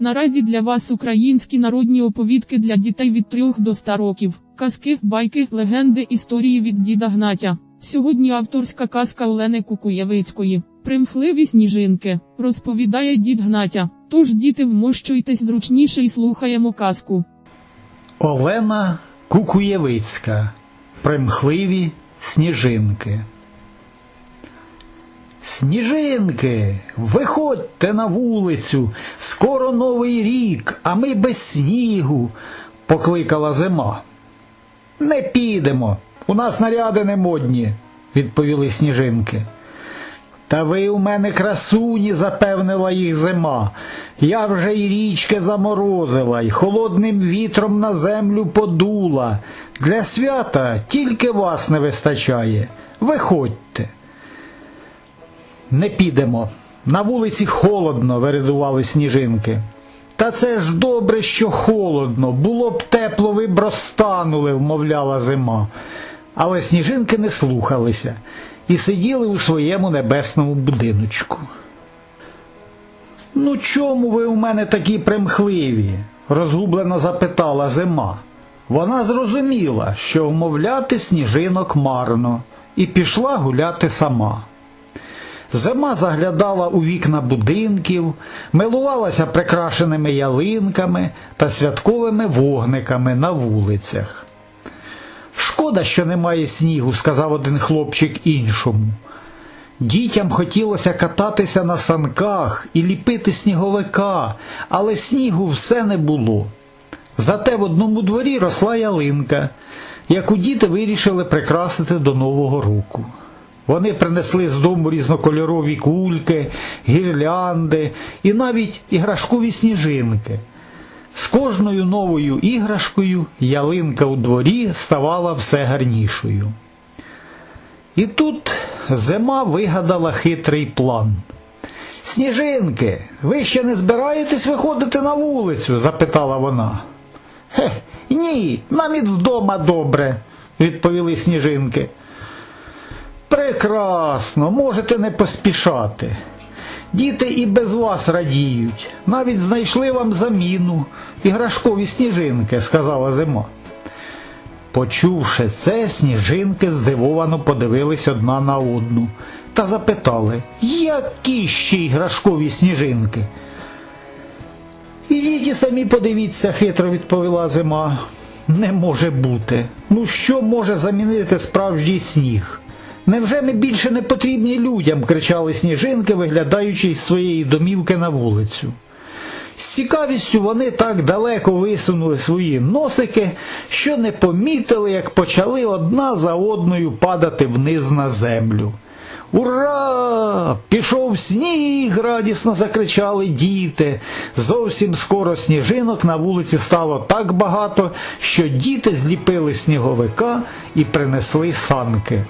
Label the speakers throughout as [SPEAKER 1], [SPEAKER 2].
[SPEAKER 1] Наразі для вас українські народні оповідки для дітей від 3 до 100 років. Казки, байки, легенди, історії від діда Гнатя. Сьогодні авторська казка Олени Кукуєвицької. Примхливі сніжинки. Розповідає дід Гнатя. Тож, діти, вмощуйтесь зручніше і слухаємо казку.
[SPEAKER 2] Олена Кукуєвицька. Примхливі сніжинки. Сніжинки, виходьте на вулицю, скоро новий рік, а ми без снігу, покликала зима. Не підемо, у нас наряди не модні, відповіли сніжинки. Та ви у мене красуні, запевнила їх зима. Я вже й річки заморозила, й холодним вітром на землю подула. Для свята тільки вас не вистачає. Виходьте. Не підемо. На вулиці холодно, виридували сніжинки. Та це ж добре, що холодно. Було б тепло, ви б розтанули, вмовляла зима. Але сніжинки не слухалися і сиділи у своєму небесному будиночку. Ну, чому ви у мене такі примхливі? розгублено запитала зима. Вона зрозуміла, що вмовляти сніжинок марно, і пішла гуляти сама. Зима заглядала у вікна будинків, милувалася прикрашеними ялинками та святковими вогниками на вулицях. Шкода, що немає снігу, сказав один хлопчик іншому. Дітям хотілося кататися на санках і ліпити сніговика, але снігу все не було. Зате в одному дворі росла ялинка, яку діти вирішили прикрасити до Нового року. Вони принесли з дому різнокольорові кульки, гірлянди і навіть іграшкові сніжинки. З кожною новою іграшкою ялинка у дворі ставала все гарнішою. І тут зима вигадала хитрий план. Сніжинки, ви ще не збираєтесь виходити на вулицю? запитала вона. Хе, ні, нам і вдома добре, відповіли сніжинки. Прекрасно, можете не поспішати. Діти і без вас радіють, навіть знайшли вам заміну, іграшкові сніжинки, сказала зима. Почувши це, сніжинки здивовано подивились одна на одну та запитали, які ще іграшкові сніжинки? Ідіть і самі подивіться, хитро відповіла зима. Не може бути. Ну що може замінити справжній сніг? Невже ми більше не потрібні людям? кричали сніжинки, виглядаючи із своєї домівки на вулицю. З цікавістю вони так далеко висунули свої носики, що не помітили, як почали одна за одною падати вниз на землю. Ура! Пішов сніг! радісно закричали діти. Зовсім скоро сніжинок на вулиці стало так багато, що діти зліпили сніговика і принесли санки.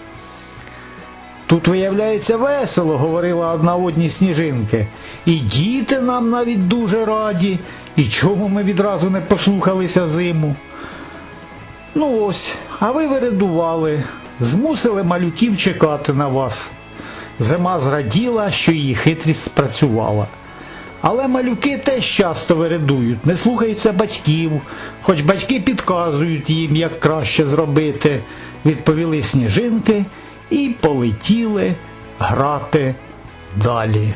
[SPEAKER 2] Тут, виявляється, весело, говорила одна одній сніжинки. І діти нам навіть дуже раді. І чому ми відразу не послухалися зиму? Ну ось, а ви виридували, змусили малюків чекати на вас. Зима зраділа, що її хитрість спрацювала. Але малюки теж часто виридують, не слухаються батьків, хоч батьки підказують їм, як краще зробити, відповіли сніжинки і полетіли грати далі.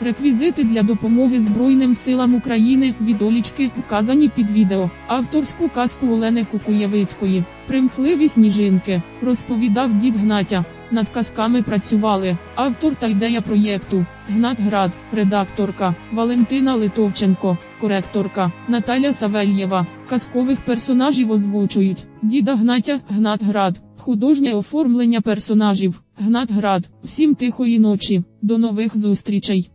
[SPEAKER 1] Реквізити для допомоги Збройним силам України від Олічки вказані під відео. Авторську казку Олени Кукуєвицької. Примхливі сніжинки. Розповідав дід Гнатя. Над казками працювали автор та ідея проєкту Гнат Град, редакторка Валентина Литовченко, коректорка Наталя Савельєва. Казкових персонажів озвучують Діда Гнатя, Гнат Град, художнє оформлення персонажів, Гнат Град. Всім тихої ночі. До нових зустрічей.